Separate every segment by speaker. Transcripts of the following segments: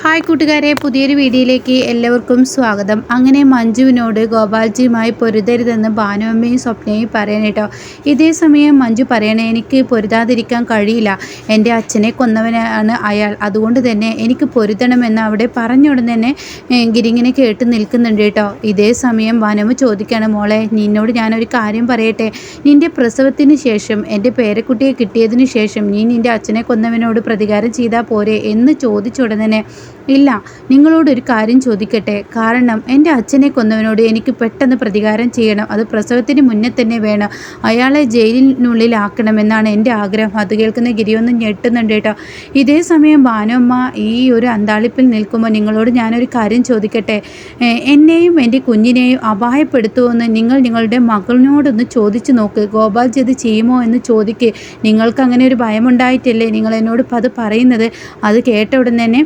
Speaker 1: Hi കൂട്ടുകാരെ പുതിയൊരു വീഡിയോയിലേക്ക് എല്ലാവർക്കും സ്വാഗതം. അങ്ങനെ മഞ്ജുവിനോട് ഗോപാൽജിയുമായി പൊരുതരുതെന്ന് ഭാനുവമ്മയും സ്വപ്നയും പറയണം കേട്ടോ. ഇതേ സമയം മഞ്ജു പറയണേ എനിക്ക് പൊരുതാതിരിക്കാൻ കഴിയില്ല. എന്റെ അച്ഛനെ കൊന്നവനാണ് അയാൾ. അതുകൊണ്ട് തന്നെ എനിക്ക് പൊരുതണമെന്ന് അവിടെ പറഞ്ഞുകൊണ്ട് തന്നെ ഗിരിങ്ങനെ കേട്ട് നിൽക്കുന്നുണ്ട് കേട്ടോ. ഇതേ സമയം ഭാനുവമ്മ ചോദിക്കുകയാണ് മോളെ നിന്നോട് ഞാനൊരു കാര്യം പറയട്ടെ. നിന്റെ പ്രസവത്തിന് ശേഷം എന്റെ പേരക്കുട്ടിയെ കിട്ടിയതിന് ശേഷം നീ നിന്റെ അച്ഛനെ കൊന്നവനോട് പ്രതികാരം ചെയ്താൽ പോരെ? എന്ന് ചോദിച്ചുടനെ തന്നെ ഇല്ല നിങ്ങളോടൊരു കാര്യം ചോദിക്കട്ടെ. കാരണം എന്റെ അച്ഛനെ കൊന്നവനോട് എനിക്ക് പെട്ടെന്ന് പ്രതികാരം ചെയ്യണം. അത് പ്രസവത്തിന് മുന്നേ തന്നെ വേണം. അയാളെ ജയിലിനുള്ളിലാക്കണമെന്നാണ് എന്റെ ആഗ്രഹം. അത് കേൾക്കുന്ന ഗിരിയൊന്നും ഞെട്ടുന്നുണ്ട് കേട്ടോ. ഇതേ സമയം ഭാനുമ്മ ഈ ഒരു അന്താളിപ്പിൽ നിൽക്കുമ്പോൾ നിങ്ങളോട് ഞാനൊരു കാര്യം ചോദിക്കട്ടെ. എന്നെയും എന്റെ കുഞ്ഞിനെയും അപായപ്പെടുത്തുമെന്ന് നിങ്ങൾ നിങ്ങളുടെ മകളിനോടൊന്ന് ചോദിച്ചു നോക്ക്. ഗോപാൽജി അത് ചെയ്യുമോ എന്ന് ചോദിക്ക്. നിങ്ങൾക്ക് അങ്ങനെ ഒരു ഭയമുണ്ടായിട്ടില്ലേ? നിങ്ങൾ എന്നോട് അത് പറയുന്നത്. അത് കേട്ട ഉടൻ തന്നെ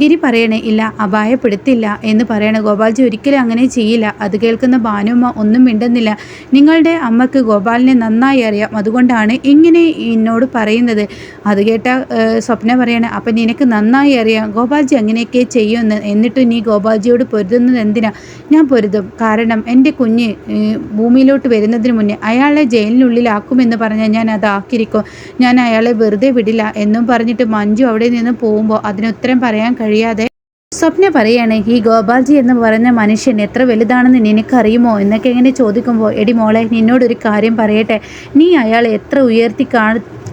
Speaker 1: ഗിരി പറയണേ ഇല്ല അപായപ്പെടുത്തില്ല എന്ന് പറയണ ഗോപാൽജി ഒരിക്കലും അങ്ങനെ ചെയ്യില്ല. അത് കേൾക്കുന്ന ഭാനുമ്മ ഒന്നും മിണ്ടുന്നില്ല. നിങ്ങളുടെ അമ്മയ്ക്ക് ഗോപാലിനെ നന്നായി അറിയാം. അതുകൊണ്ടാണ് ഇങ്ങനെ എന്നോട് പറയുന്നത്. അത് കേട്ട സ്വപ്ന പറയണേ അപ്പം നിനക്ക് നന്നായി അറിയാം. ഗോപാൽജി അങ്ങനെയൊക്കെ ചെയ്യുമെന്ന്. എന്നിട്ട് നീ ഗോപാൽജിയോട് പൊരുതുന്നത് എന്തിനാ? ഞാൻ പൊരുതും. കാരണം എന്റെ കുഞ്ഞ് ഭൂമിയിലോട്ട് വരുന്നതിന് മുന്നേ അയാളെ ജയിലിനുള്ളിലാക്കുമെന്ന് പറഞ്ഞാൽ ഞാൻ അത് ആക്കിയിരിക്കും. ഞാൻ അയാളെ വെറുതെ വിടില്ല എന്നും പറഞ്ഞിട്ട് മഞ്ജു അവിടെ നിന്ന് പോകുമ്പോൾ അതിനുത്തരം പറയാൻ കഴിയാതെ സ്വപ്ന പറയാണ് ഈ ഗോപാൽജി എന്ന് പറഞ്ഞ മനുഷ്യൻ എത്ര വലുതാണെന്ന് നിനക്കറിയുമോ? എന്നൊക്കെ ഇങ്ങനെ ചോദിക്കുമ്പോൾ എടി മോളെ നിന്നോടൊരു കാര്യം പറയട്ടെ. നീ അയാളെ എത്ര ഉയർത്തി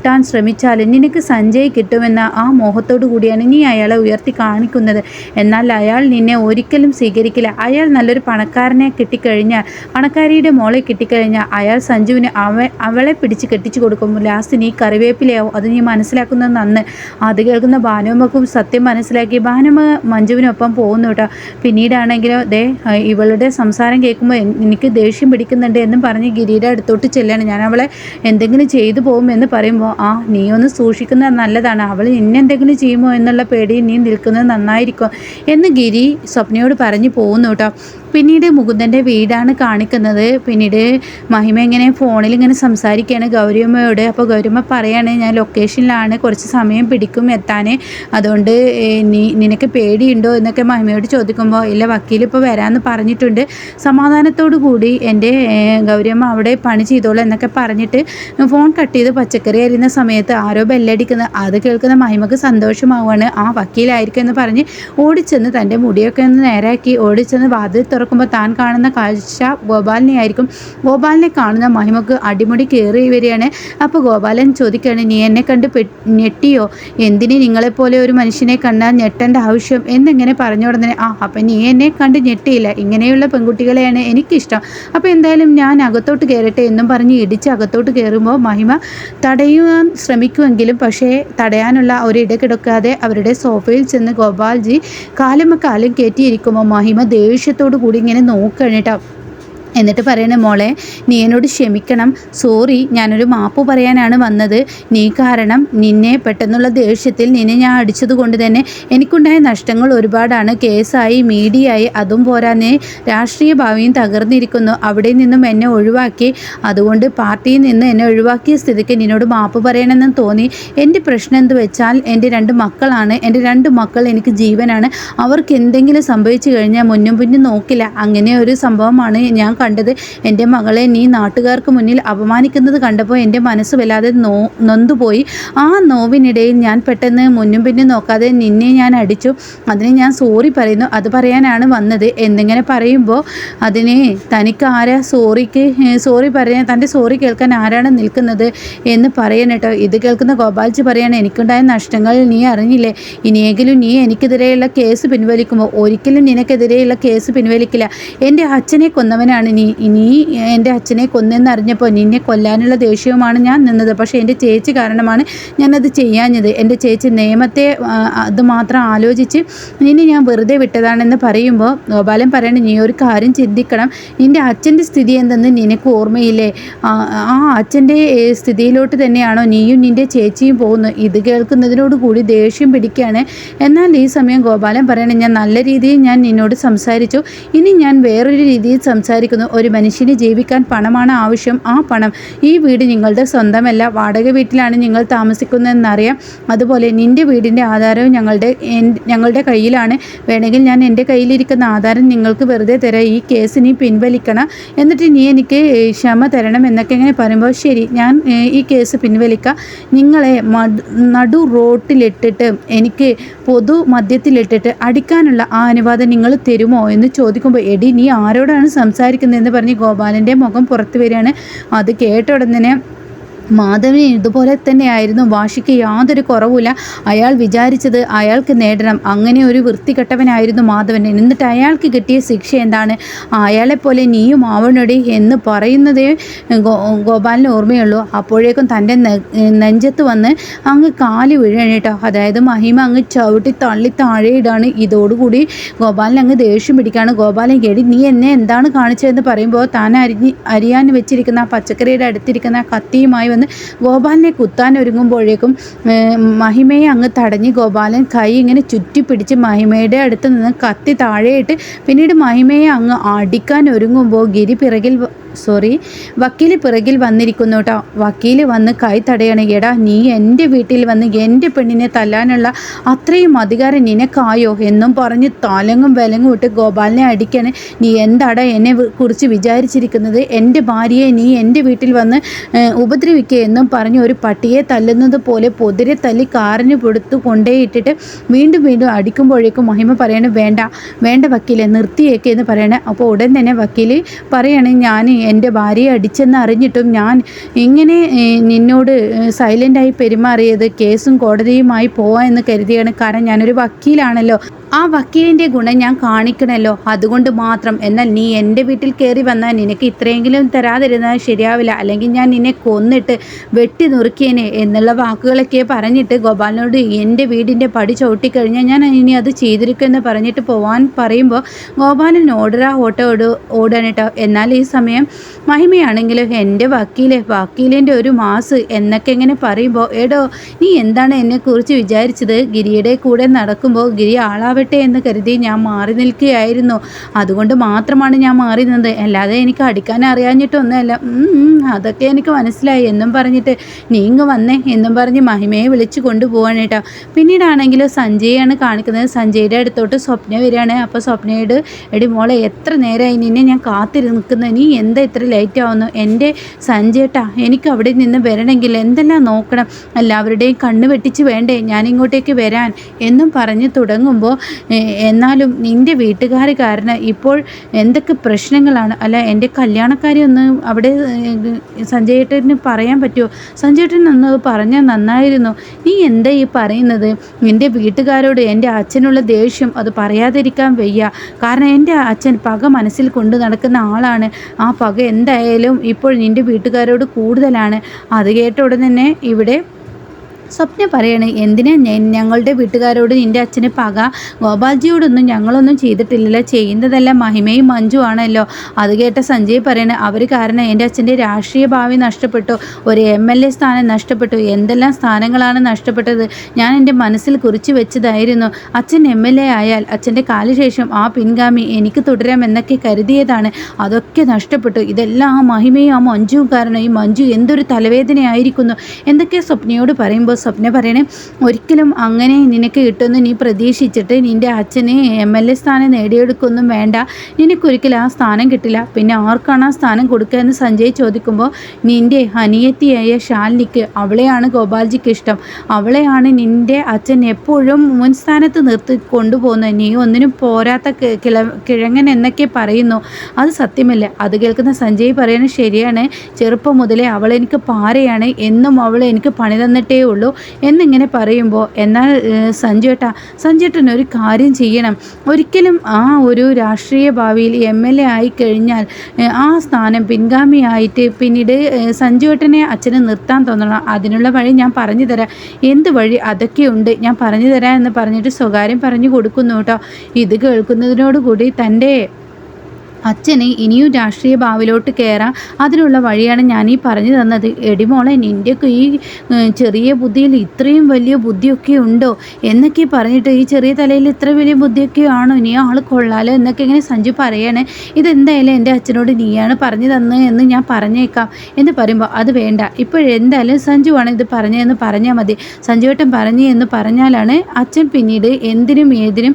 Speaker 1: കാട്ടാൻ ശ്രമിച്ചാൽ നിനക്ക് സഞ്ജയ് കിട്ടുമെന്ന ആ മോഹത്തോടു കൂടിയാണ് നീ അയാളെ ഉയർത്തി കാണിക്കുന്നത്. എന്നാൽ അയാൾ നിന്നെ ഒരിക്കലും സ്വീകരിക്കില്ല. അയാൾ നല്ലൊരു പണക്കാരനെ കിട്ടിക്കഴിഞ്ഞാൽ പണക്കാരിയുടെ മോളെ കിട്ടിക്കഴിഞ്ഞാൽ അയാൾ സഞ്ജുവിന് അവ അവളെ പിടിച്ച് കെട്ടിച്ചു കൊടുക്കും. ലാസ്റ്റ് നീ കറിവേപ്പിലയാവും. അത് നീ മനസ്സിലാക്കുന്നത് നന്ന്. അത് കേൾക്കുന്ന ഭാനുമ്മക്കും സത്യം മനസ്സിലാക്കി. ഭാനുമ്മ മഞ്ജുവിനൊപ്പം പോകുന്നു കേട്ടോ. പിന്നീടാണെങ്കിലോ ദേ ഇവളുടെ സംസാരം കേൾക്കുമ്പോൾ എനിക്ക് ദേഷ്യം പിടിക്കുന്നുണ്ട് എന്നും പറഞ്ഞ് ഗിരിയുടെ അടുത്തോട്ട് ചെല്ലാണ്. ഞാൻ അവളെ എന്തെങ്കിലും ചെയ്തു പോകുമെന്ന് പറയുമ്പോൾ ആ നീ ഒന്ന് സൂക്ഷിക്കുന്നത് നല്ലതാണ്. അവൾ എന്നെന്തെങ്കിലും ചെയ്യുമോ എന്നുള്ള പേടി നീ നിൽക്കുന്നത് നന്നായിരിക്കും. എന്ന് ഗിരി സ്വപ്നയോട് പറഞ്ഞു പോകുന്നു കേട്ടോ. പിന്നീട് മുകുന്ദന്റെ വീടാണ് കാണിക്കുന്നത്. പിന്നീട് മഹിമ ഇങ്ങനെ ഫോണിൽ ഇങ്ങനെ സംസാരിക്കുകയാണ്. ഗൗരിയമ്മയോട്. അപ്പോൾ ഗൗരിയമ്മ പറയാണ് ഞാൻ ലൊക്കേഷനിലാണ് കുറച്ച് സമയം പിടിക്കും എത്താൻ അതുകൊണ്ട് നീ നിനക്ക് പേടിയുണ്ടോ? എന്നൊക്കെ മഹിമയോട് ചോദിക്കുമ്പോൾ ഇല്ല വക്കീൽ ഇപ്പോൾ വരാമെന്ന് പറഞ്ഞിട്ടുണ്ട്. സമാധാനത്തോടു കൂടി എന്റെ ഗൗരിയമ്മ അവിടെ പണി ചെയ്തോളൂ എന്നൊക്കെ പറഞ്ഞിട്ട് ഫോൺ കട്ട് ചെയ്ത് പച്ചക്കറി അരിയുന്ന സമയത്ത് ആരോ ബെല്ലടിക്കുന്നത് അത് കേൾക്കുന്ന മഹിമക്ക് സന്തോഷമാവുകയാണ്. ആ വക്കീലായിരിക്കും എന്ന് പറഞ്ഞ് ഓടിച്ചെന്ന് തന്റെ മുടിയൊക്കെ ഒന്ന് നേരാക്കി ഓടിച്ചെന്ന് വാതിൽ തുറക്കുമ്പോൾ താൻ കാണുന്ന കാഴ്ച ഗോപാലിനെ ആയിരിക്കും. ഗോപാലിനെ കാണുന്ന മഹിമക്ക് അടിമുടി കയറി വരികയാണ്. അപ്പോൾ ഗോപാലൻ ചോദിക്കുകയാണ് നീ എന്നെ കണ്ട് ഞെട്ടിയോ? എന്തിന് നിങ്ങളെപ്പോലെ ഒരു മനുഷ്യനെ കണ്ടാൽ ഞെട്ടേണ്ട ആവശ്യം? എന്നിങ്ങനെ പറഞ്ഞു ഉടനെ ആ അപ്പം നീ എന്നെ കണ്ട് ഞെട്ടിയില്ല. ഇങ്ങനെയുള്ള പെൺകുട്ടികളെയാണ് എനിക്കിഷ്ടം. അപ്പോൾ എന്തായാലും ഞാൻ അകത്തോട്ട് കയറട്ടെ എന്നും പറഞ്ഞ് ഇടിച്ച് അകത്തോട്ട് കയറുമ്പോൾ മഹിമ തടയുവാൻ ശ്രമിക്കുമെങ്കിലും പക്ഷേ തടയാനുള്ള ഒരു ഇടകിടക്കാതെ അവരുടെ സോഫയിൽ ചെന്ന് ഗോപാൽജി കാലുമ്മ കാലം കയറ്റിയിരിക്കുമ്പോൾ മഹിമ ദേഷ്യത്തോടു ഇങ്ങനെ നോക്കുകയാണ് കേട്ടോ എന്നിട്ട് പറയണ മോളെ നീ എന്നോട് ക്ഷമിക്കണം. സോറി ഞാനൊരു മാപ്പ് പറയാനാണ് വന്നത്. നീ കാരണം നിന്നെ പെട്ടെന്നുള്ള ദേഷ്യത്തിൽ നിന്നെ ഞാൻ അടിച്ചത് കൊണ്ട് തന്നെ എനിക്കുണ്ടായ നഷ്ടങ്ങൾ ഒരുപാടാണ്. കേസായി മീഡിയയായി അതും പോരാന്നെ രാഷ്ട്രീയ ഭാവിയും തകർന്നിരിക്കുന്നു. അവിടെ നിന്നും എന്നെ ഒഴിവാക്കി. അതുകൊണ്ട് പാർട്ടിയിൽ നിന്ന് എന്നെ ഒഴിവാക്കിയ സ്ഥിതിക്ക് നിന്നോട് മാപ്പ് പറയണമെന്ന് തോന്നി. എന്റെ പ്രശ്നം എന്ത് വെച്ചാൽ എന്റെ രണ്ട് മക്കളാണ്. എന്റെ രണ്ട് മക്കൾ എനിക്ക് ജീവനാണ്. അവർക്ക് എന്തെങ്കിലും സംഭവിച്ചു കഴിഞ്ഞാൽ മുന്നും പിന്നും നോക്കില്ല. അങ്ങനെ ഒരു സംഭവമാണ് ഞാൻ കണ്ടത് എന്റെ മകളെ നീ നാട്ടുകാർക്ക് മുന്നിൽ അപമാനിക്കുന്നത് കണ്ടപ്പോൾ എന്റെ മനസ്സ് വല്ലാതെ നോ നൊന്തുപോയി. ആ നോവിനിടയിൽ ഞാൻ പെട്ടെന്ന് മുന്നും പിന്നും നോക്കാതെ നിന്നെ ഞാൻ അടിച്ചു. അതിന് ഞാൻ സോറി പറയുന്നു. അത് പറയാനാണ് വന്നത്. എന്നിങ്ങനെ പറയുമ്പോൾ അതിനെ തനിക്ക് ആരാ സോറിക്ക് സോറി പറയാൻ തന്റെ സോറി കേൾക്കാൻ ആരാണ് നിൽക്കുന്നത് എന്ന് പറയണം കേട്ടോ. ഇത് കേൾക്കുന്ന ഗോപാൽജി പറയാണ് എനിക്കുണ്ടായ നഷ്ടങ്ങൾ നീ അറിഞ്ഞില്ലേ? ഇനിയെങ്കിലും നീ എനിക്കെതിരെയുള്ള കേസ് പിൻവലിക്കുമ്പോൾ ഒരിക്കലും നിനക്കെതിരെയുള്ള കേസ് പിൻവലിക്കില്ല. എന്റെ അച്ഛനെ കൊന്നവനാണ് നീ ഇനി എന്റെ അച്ഛനെ കൊന്നെന്നറിഞ്ഞപ്പോൾ നിന്നെ കൊല്ലാനുള്ള ദേഷ്യവുമാണ് ഞാൻ നിന്നത്. പക്ഷേ എന്റെ ചേച്ചി കാരണമാണ് ഞാനത് ചെയ്യാഞ്ഞത്. എന്റെ ചേച്ചി നിയമത്തെ അത് മാത്രം ആലോചിച്ച് നിന്നെ ഞാൻ വെറുതെ വിട്ടതാണെന്ന് പറയുമ്പോൾ ഗോപാലൻ പറയണേ നീ ഒരു കാര്യം ചിന്തിക്കണം. നിന്റെ അച്ഛന്റെ സ്ഥിതി എന്തെന്ന് നിനക്ക് ഓർമ്മയില്ലേ? ആ അച്ഛന്റെ സ്ഥിതിയിലോട്ട് തന്നെയാണോ നീയും നിന്റെ ചേച്ചിയും പോകുന്നത്? ഇത് കേൾക്കുന്നതിനോട് കൂടി ദേഷ്യം പിടിക്കുകയാണ്. എന്നാൽ ഈ സമയം ഗോപാലൻ പറയണേ ഞാൻ നല്ല രീതിയിൽ ഞാൻ നിന്നോട് സംസാരിച്ചു. ഇനി ഞാൻ വേറൊരു രീതിയിൽ സംസാരിക്കുന്നു. ചോദിക്കുന്നു ഒരു മനുഷ്യന് ജീവിക്കാൻ പണമാണ് ആവശ്യം. ആ പണം ഈ വീട് നിങ്ങളുടെ സ്വന്തമല്ല. വാടക വീട്ടിലാണ് നിങ്ങൾ താമസിക്കുന്നതെന്നറിയാം. അതുപോലെ നിന്റെ വീടിന്റെ ആധാരവും ഞങ്ങളുടെ ഞങ്ങളുടെ കയ്യിലാണ്. വേണമെങ്കിൽ ഞാൻ എന്റെ കയ്യിലിരിക്കുന്ന ആധാരം നിങ്ങൾക്ക് വെറുതെ തരാം. ഈ കേസ് നീ പിൻവലിക്കണം. എന്നിട്ട് നീ എനിക്ക് ക്ഷമ തരണം എന്നൊക്കെ ഇങ്ങനെ പറയുമ്പോൾ ശരി ഞാൻ ഈ കേസ് പിൻവലിക്കാം. നിങ്ങളെ നടു റോട്ടിലിട്ടിട്ട് എനിക്ക് പൊതു മദ്യത്തിലിട്ടിട്ട് അടിക്കാനുള്ള ആ അനുവാദം നിങ്ങൾ തരുമോ? എന്ന് ചോദിക്കുമ്പോൾ എടി നീ ആരോടാണ് സംസാരിക്കുന്നതെന്ന് പറഞ്ഞ് ഗോപാലന്റെ മുഖം പുറത്ത് വരികയാണ്. അത് കേട്ട ഉടനെ മാധവന് ഇതുപോലെ തന്നെയായിരുന്നു. വാശിക്ക് യാതൊരു കുറവുമില്ല. അയാൾ വിചാരിച്ചത് അയാൾക്ക് നേടണം. അങ്ങനെ ഒരു വൃത്തികെട്ടവനായിരുന്നു മാധവൻ. എന്നിട്ട് അയാൾക്ക് കിട്ടിയ ശിക്ഷ എന്താണ്? അയാളെപ്പോലെ നീയും ആവണടി എന്ന് പറയുന്നതേ ഗോപാലിന് ഓർമ്മയുള്ളൂ. അപ്പോഴേക്കും തന്റെ നെഞ്ചത്ത് വന്ന് അങ്ങ് കാൽ വീഴണേട്ടോ അതായത് മഹിമ അങ്ങ് ചവിട്ടി തള്ളി താഴെയിടാണ്. ഇതോടുകൂടി ഗോപാലിന് അങ്ങ് ദേഷ്യം പിടിക്കുകയാണ്. ഗോപാലൻ കേടി നീ എന്നെ എന്താണ് കാണിച്ചതെന്ന് പറയുമ്പോൾ താൻ അരിഞ്ഞ് അരിയാൻ വെച്ചിരിക്കുന്ന പച്ചക്കറിയുടെ അടുത്തിരിക്കുന്ന കത്തിയുമായി വന്ന് ഗോപാലിനെ കുത്താൻ ഒരുങ്ങുമ്പോഴേക്കും മഹിമയെ അങ്ങ് തടഞ്ഞ് ഗോപാലൻ കൈ ഇങ്ങനെ ചുറ്റിപ്പിടിച്ച് മഹിമയുടെ അടുത്ത് നിന്ന് കത്തി താഴെയിട്ട് പിന്നീട് മഹിമയെ അങ്ങ് അടിക്കാൻ ഒരുങ്ങുമ്പോൾ ഗിരി പിറകിൽ സോറി വക്കീൽ പിറകിൽ വന്നിരിക്കുന്നു കേട്ടോ വക്കീൽ വന്ന് കൈ തടയണ എടാ നീ എന്റെ വീട്ടിൽ വന്ന് എന്റെ പെണ്ണിനെ തല്ലാനുള്ള അത്രയും അധികാരം നിനക്കായോ? എന്നും പറഞ്ഞ് തലങ്ങും വിലങ്ങും ഇട്ട് ഗോപാലിനെ അടിക്കാന് നീ എന്താടാ എന്നെ കുറിച്ച് വിചാരിച്ചിരിക്കുന്നത്? എന്റെ ഭാര്യയെ നീ എന്റെ വീട്ടിൽ വന്ന് ഉപദ്രവിക്കുക എന്നും പറഞ്ഞ് ഒരു പട്ടിയെ തല്ലുന്നത് പോലെ പൊതിരെ തല്ലി കാറിന് പൊടുത്തു കൊണ്ടേയിട്ടിട്ട് വീണ്ടും വീണ്ടും അടിക്കുമ്പോഴേക്കും മഹിമ പറയണേ വേണ്ട വേണ്ട വക്കീലെ നിർത്തിയേക്കേ എന്ന് പറയണേ. അപ്പോൾ ഉടൻ തന്നെ വക്കീൽ പറയണേ ഞാൻ എന്റെ ഭാര്യയെ അടിച്ചെന്ന് അറിഞ്ഞിട്ടും ഞാൻ ഇങ്ങനെ നിന്നോട് സൈലന്റായി പെരുമാറിയത് കേസും കോടതിയുമായി പോവാ എന്ന് കരുതിയാണ്. കാരണം ഞാനൊരു വക്കീലാണല്ലോ. ആ വക്കീലിന്റെ ഗുണം ഞാൻ കാണിക്കണമല്ലോ അതുകൊണ്ട് മാത്രം. എന്നാൽ നീ എന്റെ വീട്ടിൽ കയറി വന്നാൽ നിനക്ക് ഇത്രയെങ്കിലും തരാതിരുന്നാൽ ശരിയാവില്ല. അല്ലെങ്കിൽ ഞാൻ നിന്നെ കൊന്നിട്ട് വെട്ടി നുറുക്കിയേനെ എന്നുള്ള വാക്കുകളൊക്കെ പറഞ്ഞിട്ട് ഗോപാലിനോട് എന്റെ വീടിന്റെ പടി ചവിട്ടിക്കഴിഞ്ഞാൽ ഞാൻ ഇനി അത് ചെയ്തിരിക്കുമെന്ന് പറഞ്ഞിട്ട് പോവാൻ പറയുമ്പോൾ ഗോപാലൻ ഓടരാ ഓട്ടോ ഓട് ഓടാൻ കേട്ടോ. എന്നാൽ ഈ സമയം മഹിമയാണെങ്കിലും എന്റെ വക്കീലെ വക്കീലിന്റെ ഒരു മാസ് എന്നൊക്കെ ഇങ്ങനെ പറയുമ്പോൾ എടോ നീ എന്താണ് എന്നെക്കുറിച്ച് വിചാരിച്ചത്? ഗിരിയുടെ കൂടെ നടക്കുമ്പോൾ ഗിരി ആളാവ ആവട്ടെ എന്ന് കരുതി ഞാൻ മാറി നിൽക്കുകയായിരുന്നു. അതുകൊണ്ട് മാത്രമാണ് ഞാൻ മാറി നിന്നത്. അല്ലാതെ എനിക്ക് അടിക്കാൻ അറിയാഞ്ഞിട്ടൊന്നുമല്ല അതൊക്കെ എനിക്ക് മനസ്സിലായി എന്നും പറഞ്ഞിട്ട് നീങ്ങ് വന്നേ എന്നും പറഞ്ഞ് മഹിമയെ വിളിച്ചു കൊണ്ടുപോവാണ് കേട്ടോ. പിന്നീടാണെങ്കിൽ സഞ്ജയാണ് കാണിക്കുന്നത്. സഞ്ജയുടെ അടുത്തോട്ട് സ്വപ്ന വരികയാണ്. അപ്പോൾ സ്വപ്നയോട് എടി മോളെ എത്ര നേരമായി നിന്നെ ഞാൻ കാത്തിരി നിൽക്കുന്നത് നീ എന്താ ഇത്ര ലേറ്റ് ആവുന്നു? എന്റെ സഞ്ജയേട്ടാ എനിക്ക് അവിടെ നിന്ന് വരണമെങ്കിൽ എന്തെല്ലാം നോക്കണം? എല്ലാവരുടെയും കണ്ണ് വെട്ടിച്ച് വേണ്ടേ? ഞാൻ ഇങ്ങോട്ടേക്ക് വരാൻ എന്നും പറഞ്ഞ് തുടങ്ങുമ്പോൾ എന്നാലും നിന്റെ വീട്ടുകാർ കാരണം ഇപ്പോൾ എന്തൊക്കെ പ്രശ്നങ്ങളാണ്? അല്ല എന്റെ കല്യാണക്കാരിയൊന്ന് അവിടെ സഞ്ജയേട്ടന് പറയാൻ പറ്റുമോ സഞ്ജയേട്ടൻ ഒന്ന് പറഞ്ഞാൽ നന്നായിരുന്നു. നീ എന്താ ഈ പറയുന്നത്? എന്റെ വീട്ടുകാരോട് എന്റെ അച്ഛനുള്ള ദേഷ്യം അത് പറയാതിരിക്കാൻ വയ്യ. കാരണം എന്റെ അച്ഛൻ പക മനസ്സിൽ കൊണ്ടു നടക്കുന്ന ആളാണ്. ആ പക എന്തായാലും ഇപ്പോൾ നിന്റെ വീട്ടുകാരോട് കൂടുതലാണ്. അത് കേട്ട ഉടനെ തന്നെ ഇവിടെ സ്വപ്ന പറയണേ എന്തിനാ ഞങ്ങളുടെ വീട്ടുകാരോട് നിന്റെ അച്ഛന് പക? ഗോപാൽജിയോടൊന്നും ഞങ്ങളൊന്നും ചെയ്തിട്ടില്ലല്ലോ. ചെയ്യുന്നതെല്ലാം മഹിമയും മഞ്ജു ആണല്ലോ അത് കേട്ട സഞ്ജയ് പറയണ അവർ കാരണം എന്റെ അച്ഛന്റെ രാഷ്ട്രീയ ഭാവി നഷ്ടപ്പെട്ടു. ഒരു എം എൽ എ സ്ഥാനം നഷ്ടപ്പെട്ടു. എന്തെല്ലാം സ്ഥാനങ്ങളാണ് നഷ്ടപ്പെട്ടത്? ഞാൻ എന്റെ മനസ്സിൽ കുറിച്ച് വെച്ചതായിരുന്നു. അച്ഛൻ എം എൽ എ ആയാൽ അച്ഛന്റെ കാലശേഷം ആ പിൻഗാമി എനിക്ക് തുടരാമെന്നൊക്കെ കരുതിയതാണ്. അതൊക്കെ നഷ്ടപ്പെട്ടു. ഇതെല്ലാം ആ മഹിമയും ആ മഞ്ജുവും കാരണം ഈ മഞ്ജു എന്തൊരു തലവേദനയായിരിക്കുന്നു. എന്തൊക്കെ സ്വപ്നയോട് പറയുമ്പോൾ സ്വപ്ന പറയണേ ഒരിക്കലും അങ്ങനെ നിനക്ക് കിട്ടുമെന്ന് നീ പ്രതീക്ഷിച്ചിട്ട് നിന്റെ അച്ഛനെ എം എൽ എ സ്ഥാനം നേടിയെടുക്കൊന്നും വേണ്ട. നിനക്കൊരിക്കലും ആ സ്ഥാനം കിട്ടില്ല. പിന്നെ ആർക്കാണ് ആ സ്ഥാനം കൊടുക്കുക എന്ന് സഞ്ജയ് ചോദിക്കുമ്പോൾ നിന്റെ അനിയത്തിയായ ശാലിനിക്ക് അവളെയാണ് ഗോപാൽജിക്ക് ഇഷ്ടം. അവളെയാണ് നിന്റെ അച്ഛൻ എപ്പോഴും മുൻ സ്ഥാനത്ത് നിർത്തി കൊണ്ടുപോകുന്നത് നീ ഒന്നിനും പോരാത്ത കിള കിഴങ്ങൻ എന്നൊക്കെ പറയുന്നു. അത് സത്യമല്ല. അത് കേൾക്കുന്ന സഞ്ജയ് പറയുന്നത് ശരിയാണ്. ചെറുപ്പം മുതലേ അവളെനിക്ക് പാരയാണ്. എന്നും അവൾ എനിക്ക് പണി തന്നിട്ടേ ഉള്ളൂ എന്നിങ്ങനെ പറയുമ്പോൾ എന്നാൽ സഞ്ജുവേട്ട സഞ്ജുവേട്ടൻ ഒരു കാര്യം ചെയ്യണം. ഒരിക്കലും ആ ഒരു രാഷ്ട്രീയ ഭാവിയിൽ എം എൽ എ ആയിക്കഴിഞ്ഞാൽ ആ സ്ഥാനം പിൻഗാമിയായിട്ട് പിന്നീട് സഞ്ജുവേട്ടനെ അച്ഛന് നിർത്താൻ തോന്നണം. അതിനുള്ള വഴി ഞാൻ പറഞ്ഞു തരാം. എന്ത് വഴി? അതൊക്കെയുണ്ട്. ഞാൻ പറഞ്ഞു തരാം എന്ന് പറഞ്ഞിട്ട് സ്വകാര്യം പറഞ്ഞു കൊടുക്കുന്നു കേട്ടോ. ഇത് കേൾക്കുന്നതിനോടുകൂടി തന്റെ അച്ഛന് ഇനിയും രാഷ്ട്രീയ ഭാവിലോട്ട് കയറാം അതിനുള്ള വഴിയാണ് ഞാൻ ഈ പറഞ്ഞു തന്നത്. എടിമോളെ നിന്റെയൊക്കെ ഈ ചെറിയ ബുദ്ധിയിൽ ഇത്രയും വലിയ ബുദ്ധിയൊക്കെ ഉണ്ടോ? എന്നൊക്കെ പറഞ്ഞിട്ട് ഈ ചെറിയ തലയിൽ ഇത്ര വലിയ ബുദ്ധിയൊക്കെ ആണോ? ഇനി ആൾ കൊള്ളാലോ എന്നൊക്കെ ഇങ്ങനെ സഞ്ജു പറയണേ. ഇതെന്തായാലും എന്റെ അച്ഛനോട് നീയാണ് പറഞ്ഞു തന്നത് എന്ന് ഞാൻ പറഞ്ഞേക്കാം എന്ന് പറയുമ്പോൾ അത് വേണ്ട. ഇപ്പോഴെന്തായാലും സഞ്ജുവാണ് ഇത് പറഞ്ഞതെന്ന് പറഞ്ഞാൽ മതി. സഞ്ജുവേട്ടൻ പറഞ്ഞു എന്ന് പറഞ്ഞാലാണ് അച്ഛൻ പിന്നീട് എന്തിനും ഏതിനും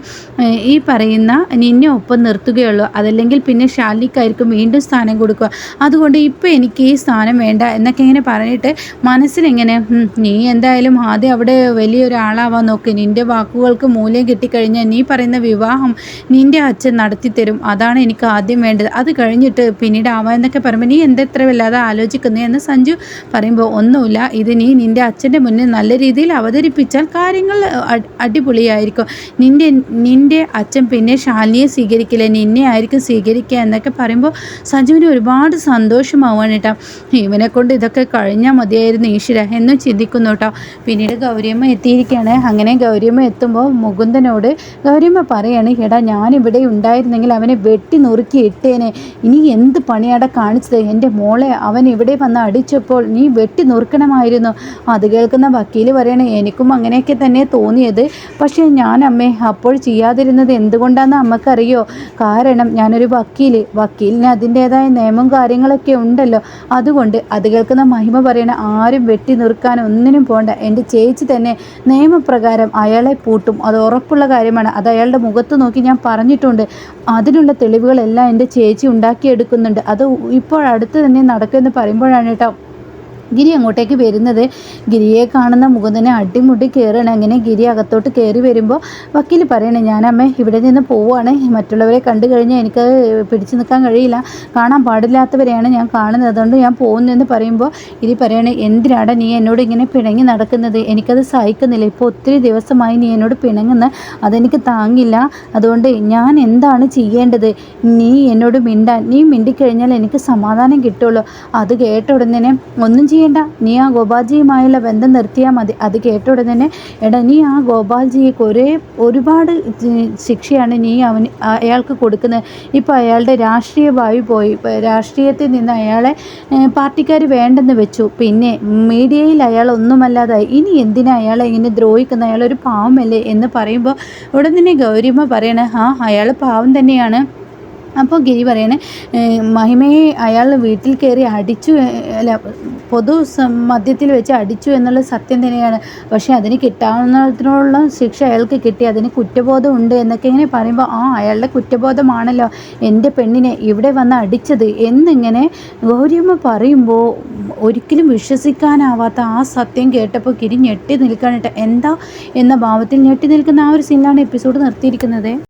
Speaker 1: ഈ പറയുന്ന നിന്നെ ഒപ്പം നിർത്തുകയുള്ളൂ. അതല്ലെങ്കിൽ പിന്നെ ശാലിക്കായിരിക്കും വീണ്ടും സ്ഥാനം കൊടുക്കുക. അതുകൊണ്ട് ഇപ്പോൾ എനിക്ക് ഈ സ്ഥാനം വേണ്ട എന്നൊക്കെ ഇങ്ങനെ പറഞ്ഞിട്ട് മനസ്സിലെങ്ങനെ നീ എന്തായാലും ആദ്യം അവിടെ വലിയൊരാളാവാൻ നോക്ക്. നിന്റെ വാക്കുകൾക്ക് മൂല്യം കിട്ടിക്കഴിഞ്ഞാൽ നീ പറയുന്ന വിവാഹം നിന്റെ അച്ഛൻ നടത്തിത്തരും അതാണ് എനിക്ക് ആദ്യം വേണ്ടത്. അത് കഴിഞ്ഞിട്ട് പിന്നീട് ആവാം എന്നൊക്കെ പറയുമ്പോൾ നീ എന്തെത്ര വല്ലാതെ ആലോചിക്കുന്നു? എന്ന് സഞ്ജു പറയുമ്പോൾ ഒന്നുമില്ല. ഇത് നീ നിന്റെ അച്ഛന്റെ മുന്നിൽ നല്ല രീതിയിൽ അവതരിപ്പിച്ചാൽ കാര്യങ്ങൾ അടിപൊളിയായിരിക്കും. നിന്റെ നിന്റെ അച്ഛൻ പിന്നെ ശാലിനിയെ സ്വീകരിക്കില്ല. നിന്നെ ആയിരിക്കും സ്വീകരിക്കുക എന്നൊക്കെ പറയുമ്പോൾ സഞ്ജുവിന് ഒരുപാട് സന്തോഷമാവുകയാണ് കേട്ടോ. ഇവനെ കൊണ്ട് ഇതൊക്കെ കഴിഞ്ഞാൽ മതിയായിരുന്നു ഈശ്വര എന്നും ചിന്തിക്കുന്നു കേട്ടോ. പിന്നീട് ഗൗരിയമ്മ എത്തിയിരിക്കുകയാണ്. അങ്ങനെ ഗൗരിയമ്മ എത്തുമ്പോൾ മുകുന്ദനോട് ഗൗരിയമ്മ പറയാണ് എടാ ഞാനിവിടെ ഉണ്ടായിരുന്നെങ്കിൽ അവനെ വെട്ടി നുറുക്കി ഇട്ടേനെ. ഇനി എന്ത് പണിയാടെ കാണിച്ചത്? എന്റെ മോളെ അവൻ ഇവിടെ വന്ന് അടിച്ചപ്പോൾ നീ വെട്ടി നുറുക്കണമായിരുന്നു. അത് കേൾക്കുന്ന വക്കീൽ പറയണേ എനിക്കും അങ്ങനെയൊക്കെ തന്നെ തോന്നിയത്. പക്ഷേ ഞാൻ അമ്മേ അപ്പോൾ ചെയ്യാതിരുന്നത് എന്തുകൊണ്ടാണെന്ന് അമ്മക്കറിയോ? കാരണം ഞാനൊരു വക്കീൽ വക്കീലിന് അതിന്റേതായ നിയമം കാര്യങ്ങളൊക്കെ ഉണ്ടല്ലോ. അതുകൊണ്ട് അത് കേൾക്കുന്ന മഹിമ പറയണ ആരും വെട്ടി നിർക്കാൻ ഒന്നിനും പോണ്ട. എന്റെ ചേച്ചി തന്നെ നിയമപ്രകാരം അയാളെ പൂട്ടും. അത് ഉറപ്പുള്ള കാര്യമാണ്. അത് അയാളുടെ മുഖത്ത് നോക്കി ഞാൻ പറഞ്ഞിട്ടുണ്ട്. അതിനുള്ള തെളിവുകളെല്ലാം എന്റെ ചേച്ചി ഉണ്ടാക്കിയെടുക്കുന്നുണ്ട്. അത് ഇപ്പോൾ അടുത്ത് തന്നെ നടക്കുമെന്ന് പറയുമ്പോഴാണ് കേട്ടോ. ഗിരി അങ്ങോട്ടേക്ക് വരുന്നത്. ഗിരിയെ കാണുന്ന മുകുന്ദനെ അടിമുട്ടി കയറണം അങ്ങനെ ഗിരി അകത്തോട്ട് കയറി വരുമ്പോൾ വക്കീൽ പറയണേ ഞാൻ അമ്മ ഇവിടെ നിന്ന് പോവുകയാണ് മറ്റുള്ളവരെ കണ്ടു കഴിഞ്ഞാൽ എനിക്ക് പിടിച്ചു നിൽക്കാൻ കഴിയില്ല. കാണാൻ പാടില്ലാത്തവരെയാണ് ഞാൻ കാണുന്നത്. അതുകൊണ്ട് ഞാൻ പോകുന്നതെന്ന് പറയുമ്പോൾ ഗിരി പറയണേ എന്തിനാണ് നീ എന്നോട് ഇങ്ങനെ പിണങ്ങി നടക്കുന്നത്? എനിക്കത് സഹിക്കുന്നില്ല. ഇപ്പോൾ ഒത്തിരി ദിവസമായി നീ എന്നോട് പിണങ്ങുന്ന. അതെനിക്ക് താങ്ങില്ല. അതുകൊണ്ട് ഞാൻ എന്താണ് ചെയ്യേണ്ടത്? നീ എന്നോട് മിണ്ടാൻ നീ മിണ്ടിക്കഴിഞ്ഞാൽ എനിക്ക് സമാധാനം കിട്ടുള്ളൂ. അത് കേട്ട ഉടനെ ഒന്നും ചെയ്യണ്ട. നീ ആ ഗോപാൽജിയുമായുള്ള ബന്ധം നിർത്തിയാൽ മതി. അത് കേട്ട ഉടനെ എടാ നീ ആ ഗോപാൽജിയെ ഒരേ ഒരുപാട് ശിക്ഷയാണ് നീ അവന് അയാൾക്ക് കൊടുക്കുന്നത്. ഇപ്പോൾ അയാളുടെ രാഷ്ട്രീയ ഭാവി പോയി. രാഷ്ട്രീയത്തിൽ നിന്ന് അയാളെ പാർട്ടിക്കാർ വേണ്ടെന്ന് വെച്ചു. പിന്നെ മീഡിയയിൽ അയാൾ ഒന്നുമല്ലാതായി. ഇനി എന്തിനാ അയാളെ ഇങ്ങനെ ദ്രോഹിക്കുന്ന? അയാൾ ഒരു പാവമല്ലേ എന്ന് പറയുമ്പോൾ ഉടൻ തന്നെ ഗൗരിമ പറയണേ ആ അയാൾ പാവം തന്നെയാണ്. അപ്പോൾ ഗിരി പറയണേ മഹിമയെ അയാൾ വീട്ടിൽ കയറി അടിച്ചു അല്ല പൊതു മദ്യത്തിൽ വെച്ച് അടിച്ചു എന്നുള്ള സത്യം തന്നെയാണ്. പക്ഷേ അതിന് കിട്ടാവുന്നതിനുള്ള ശിക്ഷ അയാൾക്ക് കിട്ടി. അതിന് കുറ്റബോധം ഉണ്ട് എന്നൊക്കെ ഇങ്ങനെ പറയുമ്പോൾ ആ അയാളുടെ കുറ്റബോധമാണല്ലോ. എന്റെ പെണ്ണിനെ ഇവിടെ വന്ന് അടിച്ചത് എന്നിങ്ങനെ ഗൗരിയമ്മ പറയുമ്പോൾ ഒരിക്കലും വിശ്വസിക്കാനാവാത്ത ആ സത്യം കേട്ടപ്പോൾ ഗിരി ഞെട്ടി നിൽക്കാനിട്ട് എന്താ എന്ന ഭാവത്തിൽ ഞെട്ടി നിൽക്കുന്ന ആ ഒരു സീനാണ് എപ്പിസോഡ് നിർത്തിയിരിക്കുന്നത്.